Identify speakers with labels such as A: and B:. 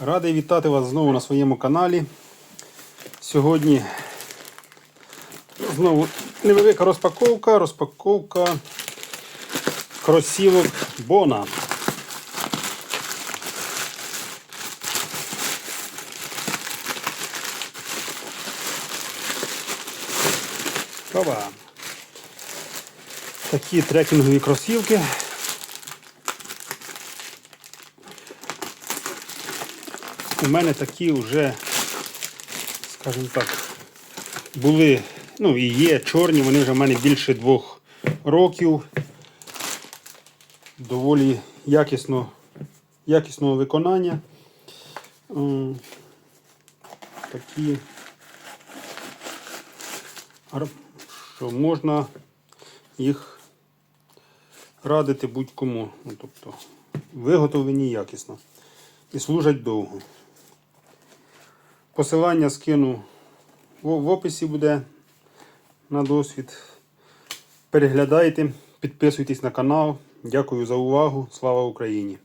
A: Радий вітати вас знову на своєму каналі. Сьогодні знову невелика розпаковка, розпаковка кросівок Бона. Такі трекінгові кросівки. У мене такі вже, скажімо так, були, ну і є чорні, вони вже в мене більше двох років. Доволі якісно, якісного виконання. Такі, що можна їх радити будь-кому. Ну, тобто, виготовлені якісно і служать довго. Посилання скину в, описі буде на досвід. Переглядайте, підписуйтесь на канал. Дякую за увагу. Слава Україні!